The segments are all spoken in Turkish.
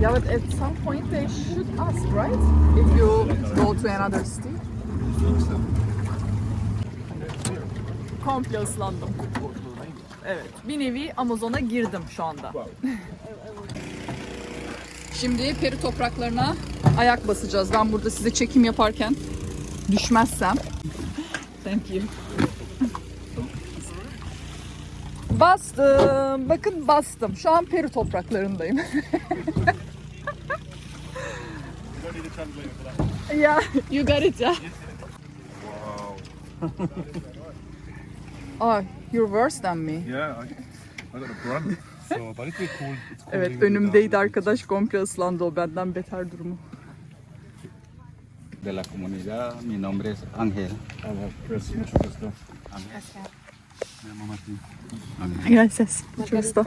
Yeah, but at some point they should ask, right? If you go to another city. Komple ıslandım. Evet, bir nevi Amazon'a girdim şu anda. Şimdi peri topraklarına ayak basacağız. Ben burada size çekim yaparken düşmezsem. Thank you. Bastım. Bakın bastım. Şu an peri topraklarındayım. yeah, you got it ya. Oh, you're worse than me. Yeah, I, I got a brunt. So, but it's cool. It's cool Evet önümdeydi arkadaş komple ıslandı o benden beter durumu. de la comunidad. Mi nombre es Ángel. Mucho gusto. Me llamo Martín. Gracias. Mucho gusto.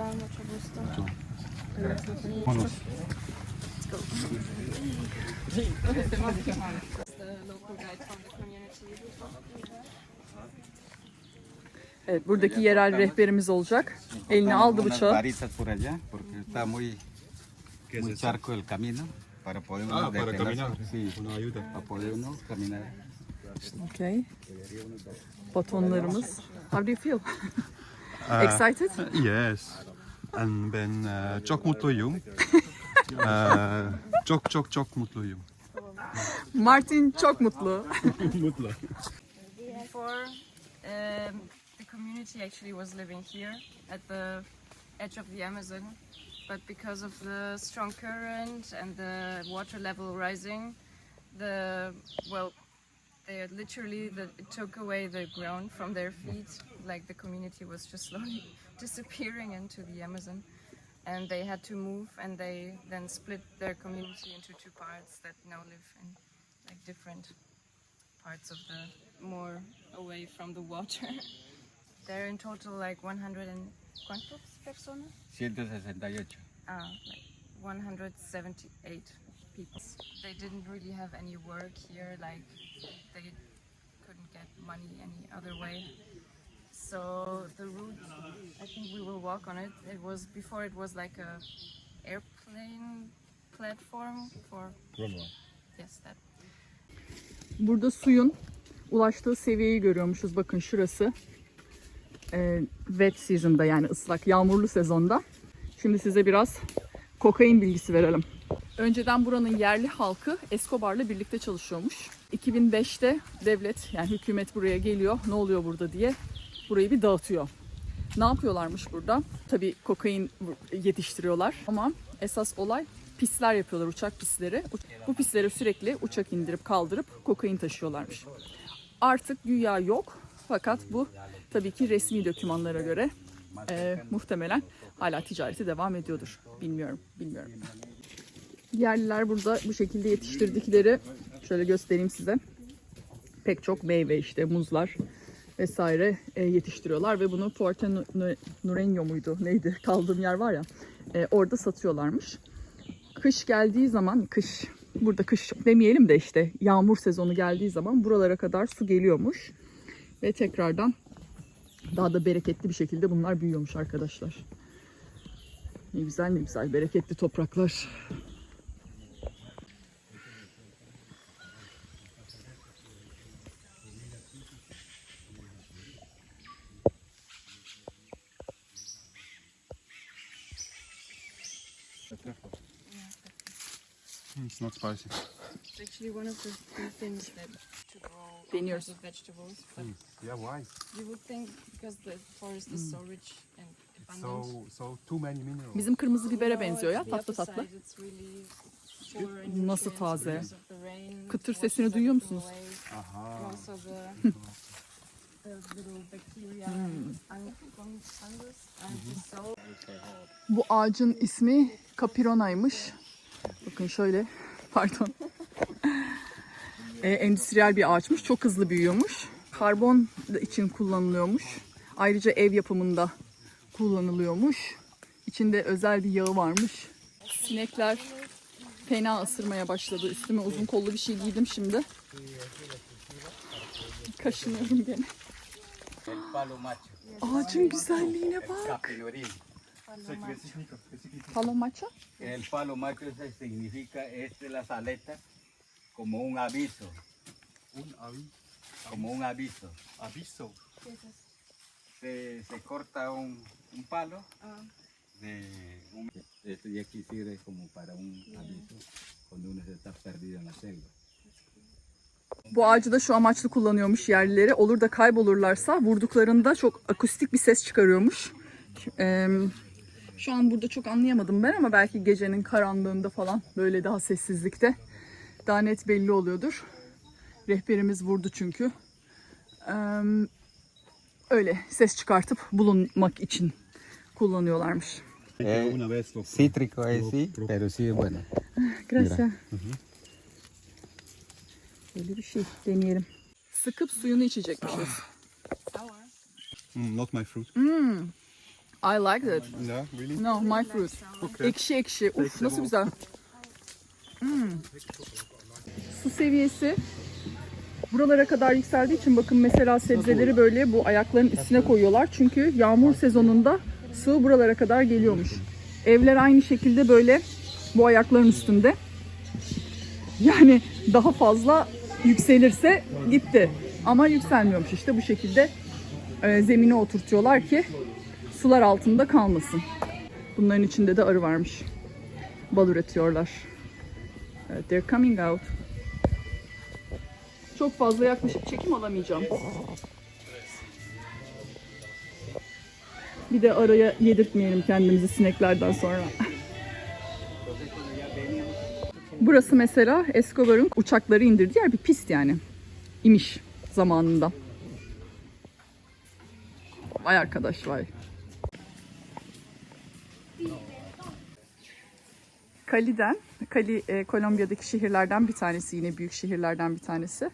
Vámonos. Evet buradaki yerel rehberimiz olacak. Eline aldı bıçağı. muy, charco el camino. Para poder uno Ah, para caminar. Sí, Una ayuda. para poder uno caminar. Okay. Batonlarımız. How do you feel? Uh, Excited? Yes. And ben uh, çok mutluyum. uh, çok çok çok mutluyum. Martin çok mutlu. Mutlu. Before, um, the community actually was living here at the edge of the Amazon, but because of the strong current and the water level rising, the well, they literally the, it took away the ground from their feet. Like the community was just slowly disappearing into the Amazon, and they had to move, and they then split their community into two parts that now live in like different parts of the more away from the water. They're in total like 100 and ¿cuántos personas? 168. Ah, like 178 people. They didn't really have any work here, like they couldn't get money any other way. So the route, I think we will walk on it. It was before it was like a airplane platform for yes that Burada suyun ulaştığı seviyeyi görüyormuşuz. Bakın şurası. Ee, wet season'da yani ıslak, yağmurlu sezonda. Şimdi size biraz kokain bilgisi verelim. Önceden buranın yerli halkı Escobar'la birlikte çalışıyormuş. 2005'te devlet yani hükümet buraya geliyor. Ne oluyor burada diye burayı bir dağıtıyor. Ne yapıyorlarmış burada? Tabii kokain yetiştiriyorlar ama esas olay pisler yapıyorlar, uçak pisleri. Bu pisleri sürekli uçak indirip kaldırıp kokain taşıyorlarmış. Artık güya yok fakat bu tabii ki resmi dokümanlara göre e, muhtemelen hala ticareti devam ediyordur. Bilmiyorum, bilmiyorum. Yerliler burada bu şekilde yetiştirdikleri şöyle göstereyim size. Pek çok meyve işte muzlar vesaire e, yetiştiriyorlar ve bunu Puerto Nu- Nu- Nureño muydu neydi kaldığım yer var ya e, orada satıyorlarmış. Kış geldiği zaman kış burada kış demeyelim de işte yağmur sezonu geldiği zaman buralara kadar su geliyormuş ve tekrardan daha da bereketli bir şekilde bunlar büyüyormuş arkadaşlar. Ne güzel ne güzel bereketli topraklar. It's not spicy. It's actually one of the few things that to grow kinds of vegetables. But Yeah, why? you would think because the forest is so rich and abundant. So, so too many minerals. Bizim kırmızı bibere benziyor ya tatlı tatlı. Nasıl taze? Kıtır sesini duyuyor musunuz? Aha. Dissolve. Bu ağacın ismi Capirona'ymış. Bakın şöyle, pardon. Ee, endüstriyel bir ağaçmış, çok hızlı büyüyormuş. Karbon için kullanılıyormuş. Ayrıca ev yapımında kullanılıyormuş. İçinde özel bir yağı varmış. Sinekler fena ısırmaya başladı. Üstüme uzun kollu bir şey giydim şimdi. Kaşınıyorum gene. Ağacın güzelliğine bak. Capinorín. Palo macho? El palo macho ese significa es de las aletas como un aviso, Un avi- como un aviso. aviso. Se, se corta un, un palo Ah. de un... Esto ya aquí sirve como para un aviso cuando uno se está perdido en la selva. Bu ağacı da şu amaçlı kullanıyormuş yerlileri. Olur da kaybolurlarsa vurduklarında çok akustik bir ses çıkarıyormuş. Eee, şu an burada çok anlayamadım ben ama belki gecenin karanlığında falan böyle daha sessizlikte daha net belli oluyordur. Rehberimiz vurdu çünkü. Eee, öyle ses çıkartıp bulunmak için kullanıyorlarmış. Eh, Cítrico es sí, pero sí es bueno. Gracias. Böyle bir şey deneyelim. Sıkıp suyunu içecekmişiz. Mm, not my fruit. Hmm. I like that. Yeah, really? No, my fruit. Ekşi ekşi. Uf nasıl güzel. Hmm. Su seviyesi buralara kadar yükseldiği için bakın mesela sebzeleri böyle bu ayakların üstüne koyuyorlar. Çünkü yağmur sezonunda su buralara kadar geliyormuş. Evler aynı şekilde böyle bu ayakların üstünde. Yani daha fazla yükselirse gitti. Ama yükselmiyormuş işte bu şekilde e, zemine oturtuyorlar ki sular altında kalmasın. Bunların içinde de arı varmış. Bal üretiyorlar. Evet, they're coming out. Çok fazla yaklaşık çekim alamayacağım. Bir de araya yedirtmeyelim kendimizi sineklerden sonra. Burası mesela Escobar'ın uçakları indirdiği yer bir pist yani. İmiş zamanında. Vay arkadaş vay. Cali'den, Cali e, Kolombiya'daki şehirlerden bir tanesi yine büyük şehirlerden bir tanesi.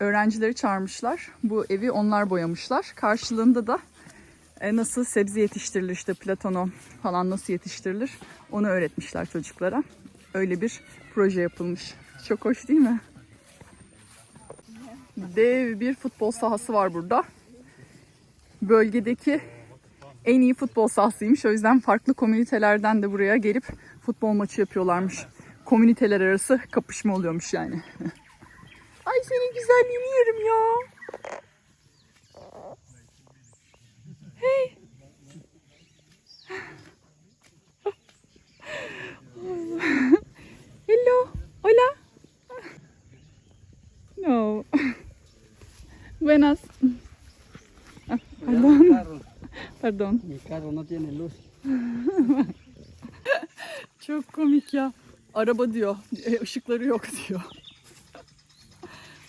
Öğrencileri çağırmışlar. Bu evi onlar boyamışlar. Karşılığında da e, nasıl sebze yetiştirilir işte platono falan nasıl yetiştirilir onu öğretmişler çocuklara. Öyle bir proje yapılmış. Çok hoş değil mi? Dev bir futbol sahası var burada. Bölgedeki en iyi futbol sahasıymış. O yüzden farklı komünitelerden de buraya gelip futbol maçı yapıyorlarmış. Komüniteler arası kapışma oluyormuş yani. Ay senin güzelliğini yerim ya. Hey. Hello. Hola. No. Buenas. Ah. Pardon. Mi carro no tiene luz. Çok komik ya. Araba diyor. E, ışıkları yok diyor.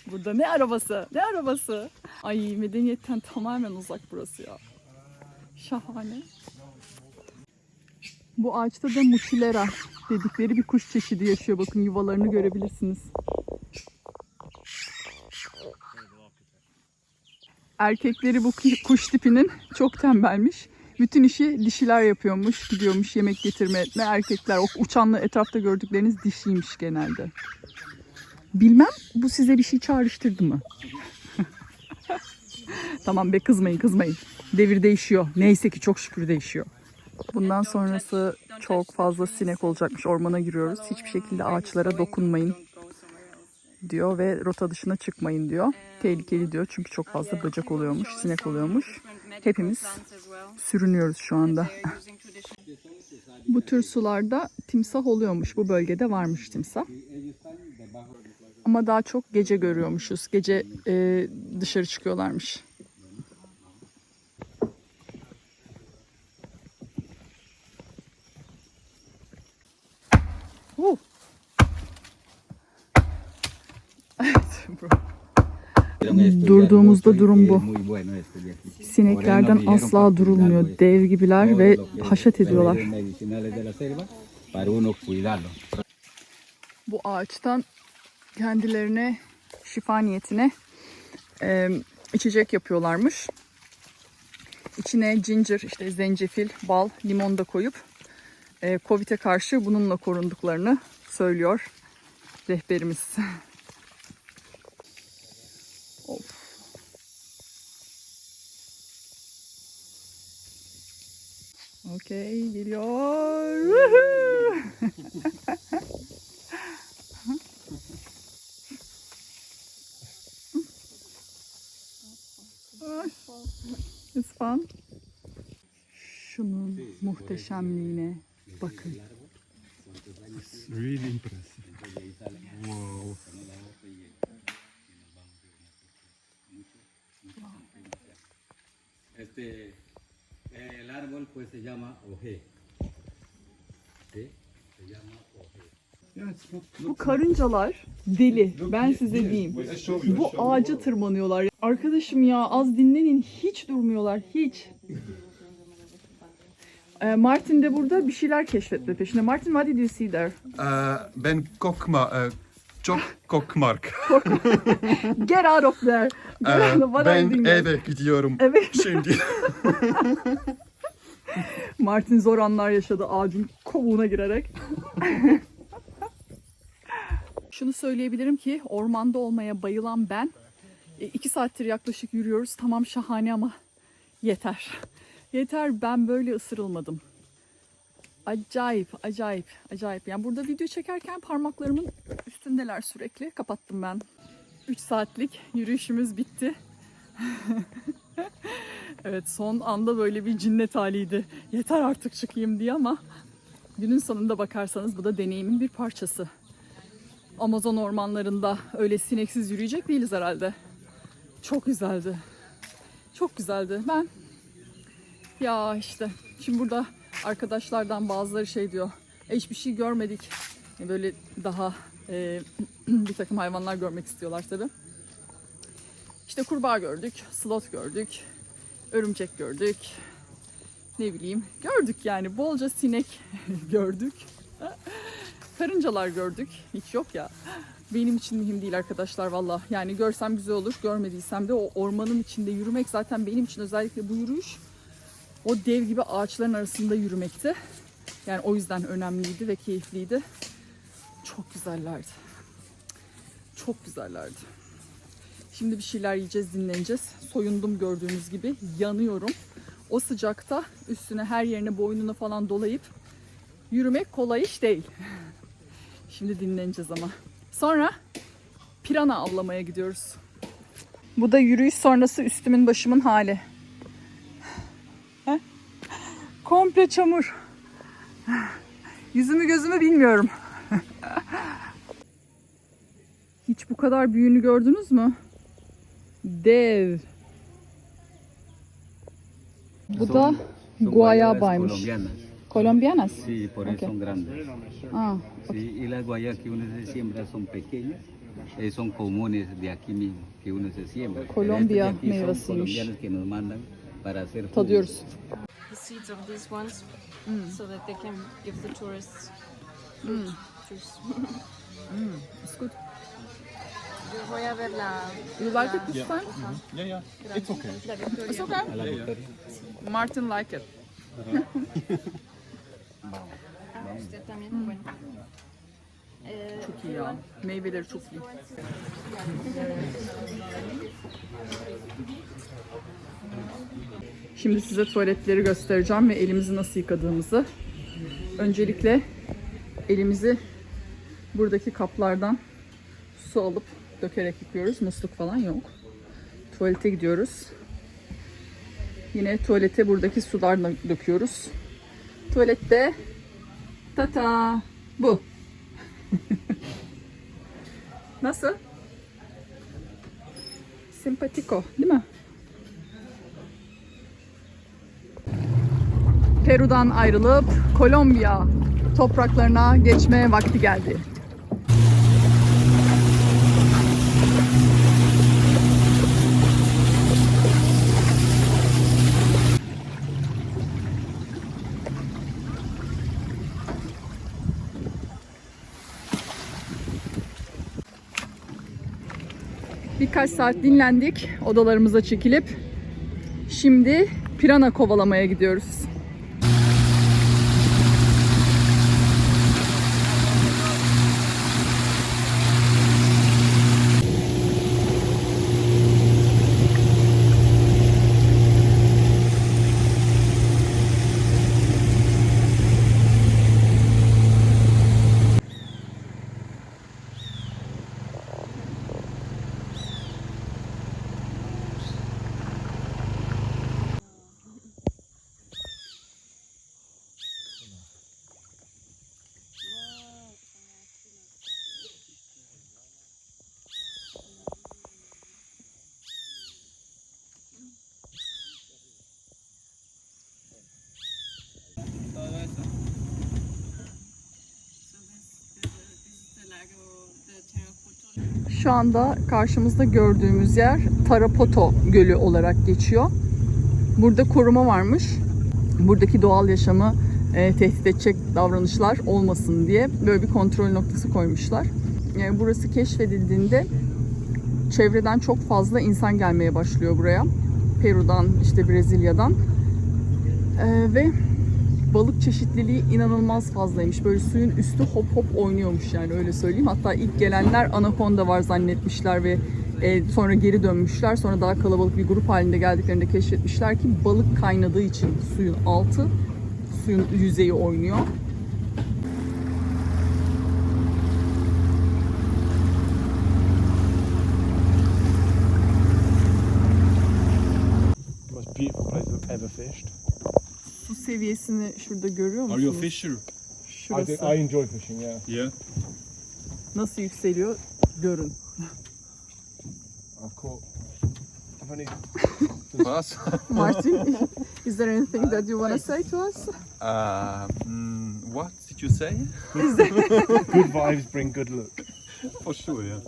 Burada ne arabası? Ne arabası? Ay medeniyetten tamamen uzak burası ya. Şahane. Bu ağaçta da muçilera dedikleri bir kuş çeşidi yaşıyor. Bakın yuvalarını görebilirsiniz. Erkekleri bu kuş tipinin çok tembelmiş. Bütün işi dişiler yapıyormuş, gidiyormuş yemek getirme etme. Erkekler o uçanlı etrafta gördükleriniz dişiymiş genelde. Bilmem bu size bir şey çağrıştırdı mı? tamam be kızmayın kızmayın. Devir değişiyor. Neyse ki çok şükür değişiyor. Bundan sonrası çok fazla sinek olacakmış. Ormana giriyoruz. Hiçbir şekilde ağaçlara dokunmayın diyor ve rota dışına çıkmayın diyor. Tehlikeli diyor çünkü çok fazla böcek oluyormuş, sinek oluyormuş. Hepimiz sürünüyoruz şu anda. Bu tür sularda timsah oluyormuş. Bu bölgede varmış timsah. Ama daha çok gece görüyormuşuz. Gece e, dışarı çıkıyorlarmış. Uh. Evet, bro. Durduğumuzda durum bu. Sineklerden asla durulmuyor. Dev gibiler ve haşat ediyorlar. Bu ağaçtan kendilerine şifa niyetine e, içecek yapıyorlarmış. İçine ginger, işte zencefil, bal, limon da koyup e, Covid'e karşı bununla korunduklarını söylüyor rehberimiz. Okey geliyor. İspan. Şunun muhteşemliğine bakın. It's really impressive. Wow. Este el árbol pues se llama oje. ¿Sí? Se llama oje. Bu karıncalar deli. Ben size diyeyim. Bu ağaca tırmanıyorlar. Arkadaşım ya az dinlenin. Hiç durmuyorlar. Hiç. Ee, Martin de burada bir şeyler keşfetti peşinde. Martin, what did you see there? Uh, ben kokma, uh, çok kokmark. Get out of there. Get out of- what are you ben doing? eve gidiyorum Evet. şimdi. Martin zor anlar yaşadı ağacın kovuğuna girerek. Şunu söyleyebilirim ki ormanda olmaya bayılan ben. e, iki saattir yaklaşık yürüyoruz. Tamam şahane ama yeter. Yeter ben böyle ısırılmadım. Acayip, acayip, acayip. Yani burada video çekerken parmaklarımın üstündeler sürekli. Kapattım ben. 3 saatlik yürüyüşümüz bitti. Evet son anda böyle bir cinnet haliydi. Yeter artık çıkayım diye ama günün sonunda bakarsanız bu da deneyimin bir parçası. Amazon ormanlarında öyle sineksiz yürüyecek değiliz herhalde. Çok güzeldi. Çok güzeldi. Ben ya işte şimdi burada arkadaşlardan bazıları şey diyor. "E, hiçbir şey görmedik. E, Böyle daha e, bir takım hayvanlar görmek istiyorlar tabii. İşte kurbağa gördük, slot gördük, örümcek gördük. Ne bileyim gördük yani bolca sinek gördük. Karıncalar gördük. Hiç yok ya. Benim için mühim değil arkadaşlar valla. Yani görsem güzel olur. Görmediysem de o ormanın içinde yürümek zaten benim için özellikle bu yürüyüş o dev gibi ağaçların arasında yürümekti. Yani o yüzden önemliydi ve keyifliydi. Çok güzellerdi. Çok güzellerdi. Şimdi bir şeyler yiyeceğiz, dinleneceğiz. Soyundum gördüğünüz gibi. Yanıyorum. O sıcakta üstüne her yerine boynunu falan dolayıp yürümek kolay iş değil. Şimdi dinleneceğiz ama. Sonra pirana avlamaya gidiyoruz. Bu da yürüyüş sonrası üstümün başımın hali. Komple çamur. Yüzümü gözümü bilmiyorum. Hiç bu kadar büyüğünü gördünüz mü? Dev. Bu da guayabaymış. colombianas. Colombianas. Sí, por eso Ok. son grandes. Ah, Sí, y las guayas que uno se siembra son pequeñas, eh, son comunes de aquí mismo, que uno se siembra. Colombia meyvesiymiş. colombianos que nos mandan para hacer tadıyoruz. The seeds of these ones, so that they can give the tourists juice. It's good. Yo voy a ver la, You like it this time? Yeah, yeah. It's okay. la Victoria. It's okay. A la Victoria. Martin like it. Ah, usted también, bueno. Eh, Çok iyi ya. Meyveleri çok iyi. Şimdi size tuvaletleri göstereceğim ve elimizi nasıl yıkadığımızı. Öncelikle elimizi buradaki kaplardan su alıp dökerek yıkıyoruz. Musluk falan yok. Tuvalete gidiyoruz. Yine tuvalete buradaki sularla döküyoruz. Tuvalette tata bu. Nasıl? Simpatiko, değil mi? Peru'dan ayrılıp Kolombiya topraklarına geçme vakti geldi. Birkaç saat dinlendik odalarımıza çekilip şimdi pirana kovalamaya gidiyoruz. Şu anda karşımızda gördüğümüz yer Tarapoto Gölü olarak geçiyor. Burada koruma varmış. Buradaki doğal yaşamı e, tehdit edecek davranışlar olmasın diye böyle bir kontrol noktası koymuşlar. E, burası keşfedildiğinde çevreden çok fazla insan gelmeye başlıyor buraya. Peru'dan, işte Brezilya'dan. E, ve balık çeşitliliği inanılmaz fazlaymış. Böyle suyun üstü hop hop oynuyormuş yani öyle söyleyeyim. Hatta ilk gelenler anakonda var zannetmişler ve e, sonra geri dönmüşler. Sonra daha kalabalık bir grup halinde geldiklerinde keşfetmişler ki balık kaynadığı için suyun altı, suyun yüzeyi oynuyor. Place I've ever fished. Su seviyesini şurada görüyor musunuz? Are you a fisher? I, think, I enjoy fishing, yeah. Yeah. Nasıl yükseliyor görün. I've caught. I've only. Was? Martin, is there anything that you want to say to us? Uh, mm, what did you say? Good vibes bring good luck. For sure, yeah.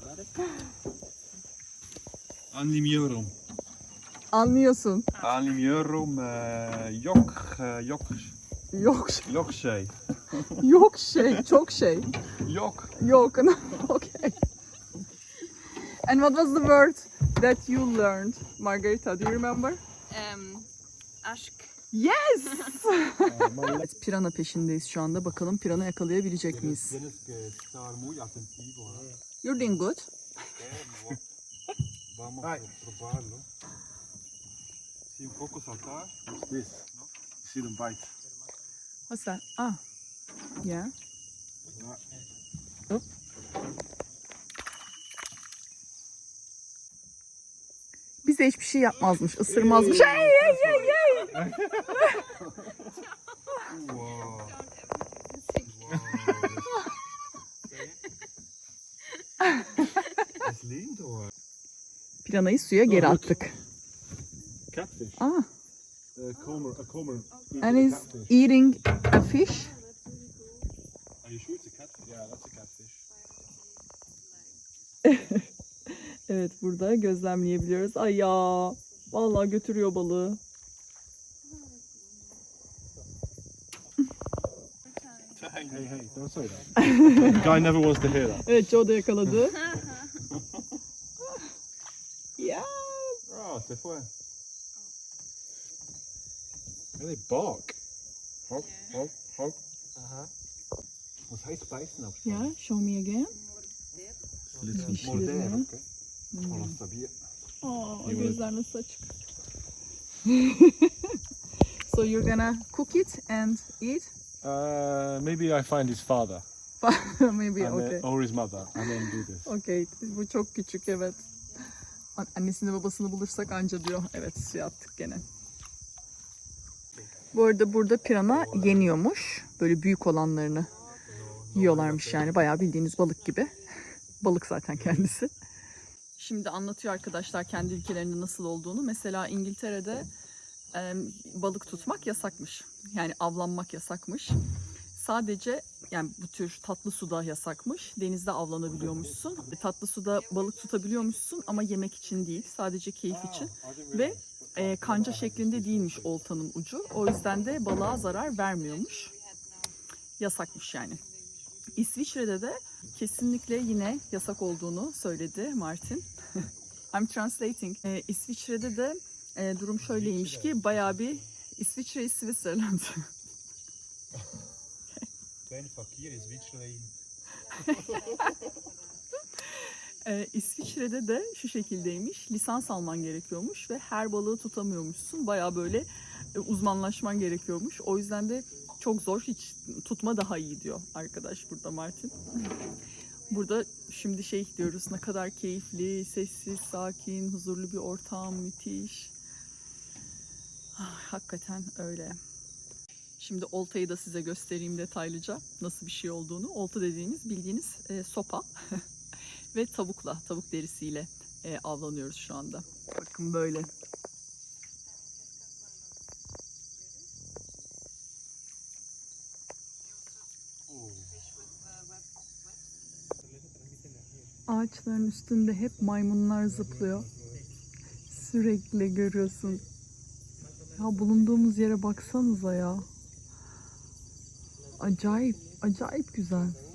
Anlimiyorum. Anlıyorsun. Anlimiyorum uh, yok, uh, yok, Yok, yok şey. yok şey, çok şey. Yok. Yok. okay. And what was the word that you learned, Margarita? Do you remember? Um, aşk. Yes. evet, pirana peşindeyiz şu anda. Bakalım pirana yakalayabilecek miyiz? You're doing good. Vamos Ay. a probarlo. Sí, un poco saltar. This. See them bite. What's that? Ah. Yeah. Hop. Bize hiçbir şey yapmazmış, ısırmazmış. Hey, hey, hey, hey. Wow. Piranayı suya geri attık. Catfish. Ah, Uh, cormor, a eats and a he's catfish. eating a fish. Are you sure it's a catfish? Yeah, that's a catfish. Evet, burada gözlemleyebiliyoruz. Ay ya, vallahi götürüyor balığı. Hey, hey, don't say that. the guy never wants to hear that. Evet, Joe da yakaladı. ya. Ah, se fue. And they bark. Honk, honk, honk. Uh-huh. Was heißt beißen auf Ya, show me again. Spanisch? Morder, Morder, ok. okay. No lo sabía. Aa, gözler nasıl açık. so you're gonna cook it and eat? Uh, maybe I find his father Maybe, and okay. then, or his mother and then do this. Okey, bu çok küçük evet. An- Annesini babasını bulursak anca diyor. Evet suya attık gene. Bu arada burada pirana yeniyormuş. Böyle büyük olanlarını yiyorlarmış yani. Bayağı bildiğiniz balık gibi. balık zaten kendisi. Şimdi anlatıyor arkadaşlar kendi ülkelerinde nasıl olduğunu. Mesela İngiltere'de e, balık tutmak yasakmış. Yani avlanmak yasakmış. Sadece yani bu tür tatlı suda yasakmış. Denizde avlanabiliyormuşsun. E, Tatlı suda balık tutabiliyormuşsun ama yemek için değil. Sadece keyif için. Ve e, kanca şeklinde değilmiş oltanın ucu. O yüzden de balığa zarar vermiyormuş. Yasakmış yani. İsviçre'de de kesinlikle yine yasak olduğunu söyledi Martin. I'm translating. E, İsviçre'de de e, durum şöyleymiş ki bayağı bir İsviçre is Switzerland. Ben fakir is Zwitserland. Ee, İsviçre'de de şu şekildeymiş. Lisans alman gerekiyormuş ve her balığı tutamıyormuşsun. Baya böyle e, uzmanlaşman gerekiyormuş. O yüzden de çok zor. Hiç tutma daha iyi diyor arkadaş burada Martin. Burada şimdi şey diyoruz ne kadar keyifli, sessiz, sakin, huzurlu bir ortam, müthiş. Ah, hakikaten öyle. Şimdi oltayı da size göstereyim detaylıca nasıl bir şey olduğunu. Olta dediğiniz bildiğiniz e, sopa ve tavukla, tavuk derisiyle e, avlanıyoruz şu anda. Bakın böyle. Ağaçların üstünde hep maymunlar zıplıyor. Sürekli görüyorsun. Ya bulunduğumuz yere baksanıza ya. Acayip, acayip güzel.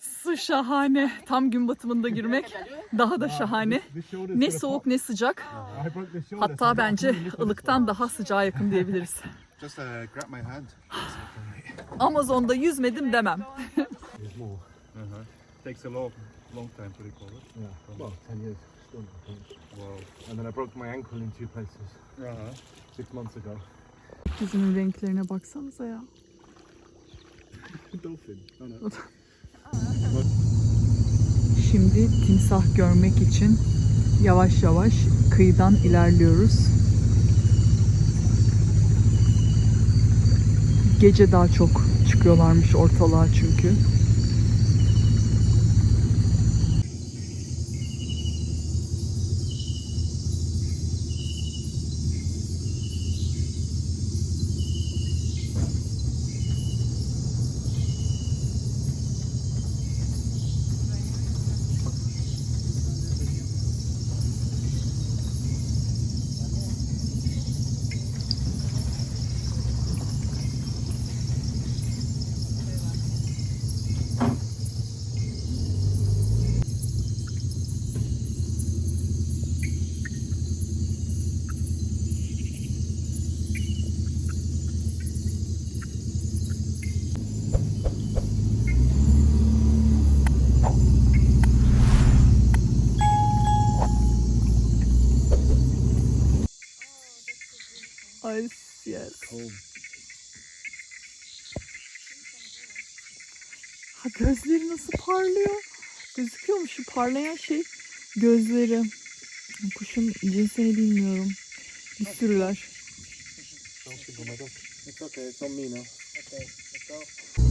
Su şahane. Tam gün batımında girmek daha da şahane. Ne soğuk ne sıcak. Hatta bence ılıktan daha sıcağa yakın diyebiliriz. Uh. Amazon'da yüzmedim demem. Uh-huh. Takes a long, long time to recover. Yeah. Well, 10 years. Still not finished. Wow. And then I broke my ankle in two places Uh-huh. six months ago. Yüzümün renklerine baksanıza ya. Şimdi timsah görmek için yavaş yavaş kıyıdan ilerliyoruz. Gece daha çok çıkıyorlarmış ortalığa çünkü. Yes. Ha gözleri nasıl parlıyor? Gözüküyor mu şu parlayan şey? Gözleri. Kuşun cinsini bilmiyorum. Bir sürüler. It's okay. It's on me now. Okay, let's go.